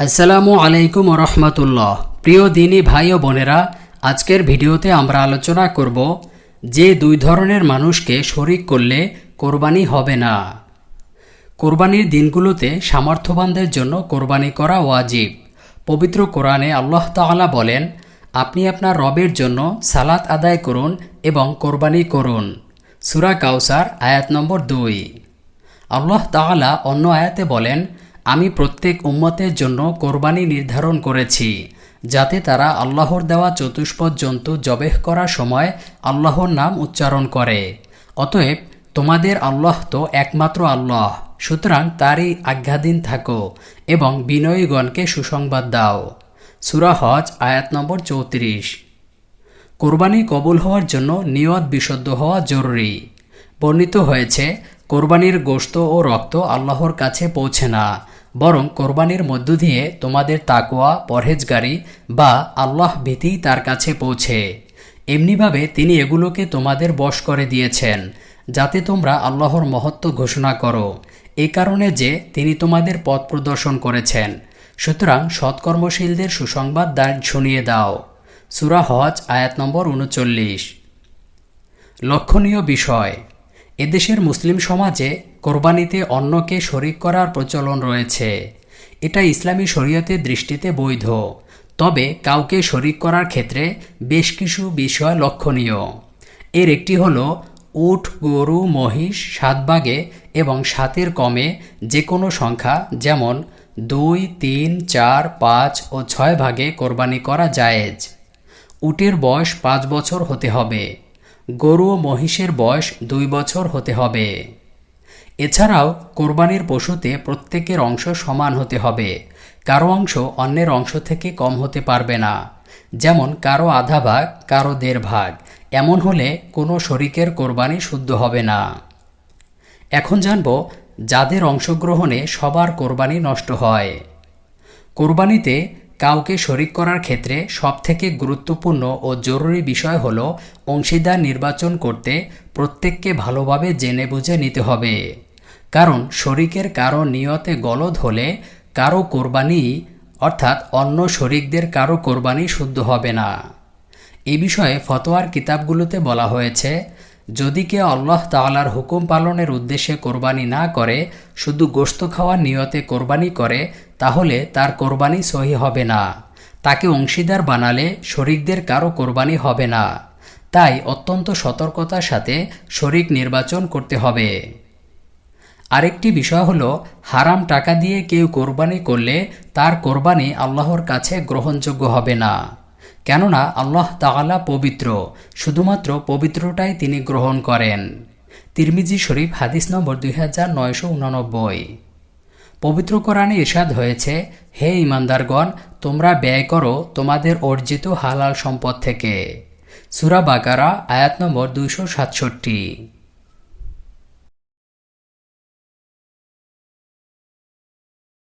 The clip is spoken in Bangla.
আসসালামু আলাইকুম রহমতুল্লাহ। প্রিয় দিনী ভাই ও বোনেরা, আজকের ভিডিওতে আমরা আলোচনা করব যে দুই ধরনের মানুষকে শরিক করলে কোরবানি হবে না। কোরবানির দিনগুলোতে সামর্থ্যবানদের জন্য কোরবানি করা ওয়াজিব। পবিত্র কোরআনে আল্লাহ তাআলা বলেন, আপনি আপনার রবের জন্য সালাত আদায় করুন এবং কোরবানি করুন। সুরা কাউসার, আয়াত নম্বর দুই। আল্লাহ তাআলা অন্য আয়াতে বলেন আমি প্রত্যেক উম্মতের জন্য কোরবানি নির্ধারণ করেছি, যাতে তারা আল্লাহর দেওয়া চতুষ্পদ জন্তু জবেহ করার সময় আল্লাহর নাম উচ্চারণ করে। অতএব, তোমাদের আল্লাহ তো একমাত্র আল্লাহ, সুতরাং তারই আজ্ঞাধীন থাকো এবং বিনয়ীগণকে সুসংবাদ দাও। সুরা হজ, আয়াত নম্বর চৌত্রিশ। কোরবানি কবুল হওয়ার জন্য নিয়ত বিশুদ্ধ হওয়া জরুরি। বর্ণিত হয়েছে, কোরবানির গোশত ও রক্ত আল্লাহর কাছে পৌঁছে না বরং কোরবানির মধ্য দিয়ে তোমাদের তাকোয়া পরহেজগারি বা আল্লাহ ভীতিই তার কাছে পৌঁছে। এমনিভাবে তিনি এগুলোকে তোমাদের বশ করে দিয়েছেন, যাতে তোমরা আল্লাহর মহত্ব ঘোষণা করো। এ কারণে যে তিনি তোমাদের পথ প্রদর্শন করেছেন। সুতরাং সৎকর্মশীলদের সুসংবাদ দান শুনিয়ে দাও। সুরা হজ, আয়াত নম্বর উনচল্লিশ। লক্ষণীয় বিষয় এদেশের মুসলিম সমাজে কোরবানিতে অন্যকে শরিক করার প্রচলন রয়েছে। এটা ইসলামী শরীয়তের দৃষ্টিতে বৈধ। তবে কাউকে শরিক করার ক্ষেত্রে বেশ কিছু বিষয় লক্ষণীয়। এর একটি হল উট গরু, মহিষ, সাত ভাগে এবং সাতের কমে যে কোনো সংখ্যা, যেমন দুই, তিন, চার, পাঁচ ও ছয় ভাগে কোরবানি করা জায়েজ। উটের বয়স পাঁচ বছর হতে হবে। গরু ও মহিষের বয়স দুই বছর হতে হবে। এছাড়াও কোরবানির পশুতে প্রত্যেকের অংশ সমান হতে হবে। কারও অংশ অন্যের অংশ থেকে কম হতে পারবে না। যেমন কারও আধা ভাগ, কারও দেড় ভাগ। এমন হলে কোনো শরিকের কোরবানি শুদ্ধ হবে না। এখন জানব যাদের অংশগ্রহণে সবার কোরবানি নষ্ট হয়। কোরবানিতে কাউকে শরিক করার ক্ষেত্রে সবথেকে গুরুত্বপূর্ণ ও জরুরি বিষয় হল অংশীদার নির্বাচন করতে প্রত্যেককে ভালোভাবে জেনে বুঝে নিতে হবে। কারণ শরিকের কারও নিয়তে গলদ হলে কারও কোরবানি, অর্থাৎ অন্য শরিকদের কারও কোরবানি শুদ্ধ হবে না। এ বিষয়ে ফতোয়ার কিতাবগুলোতে বলা হয়েছে যদি কেউ আল্লাহ তাআলার হুকুম পালনের উদ্দেশ্যে কোরবানি না করে, শুধু গোস্ত খাওয়ার নিয়তে কোরবানি করে, তাহলে তার কোরবানি সহি হবে না। তাকে অংশীদার বানালে শরিকদের কারও কোরবানি হবে না। তাই অত্যন্ত সতর্কতার সাথে শরিক নির্বাচন করতে হবে। আরেকটি বিষয় হলো, হারাম টাকা দিয়ে কেউ কোরবানি করলে তার কোরবানি আল্লাহর কাছে গ্রহণযোগ্য হবে না। কেননা আল্লাহ তাআলা পবিত্র, শুধুমাত্র পবিত্রটাই তিনি গ্রহণ করেন। তিরমিজি শরীফ, হাদিস নম্বর দুই হাজার নয়শো উনানব্বই। পবিত্র কোরআনে ইরশাদ হয়েছে, হে ইমানদারগণ তোমরা ব্যয় করো তোমাদের অর্জিত হালাল সম্পদ থেকে। সুরা বাকারা, আয়াত নম্বর দুইশো সাতষট্টি।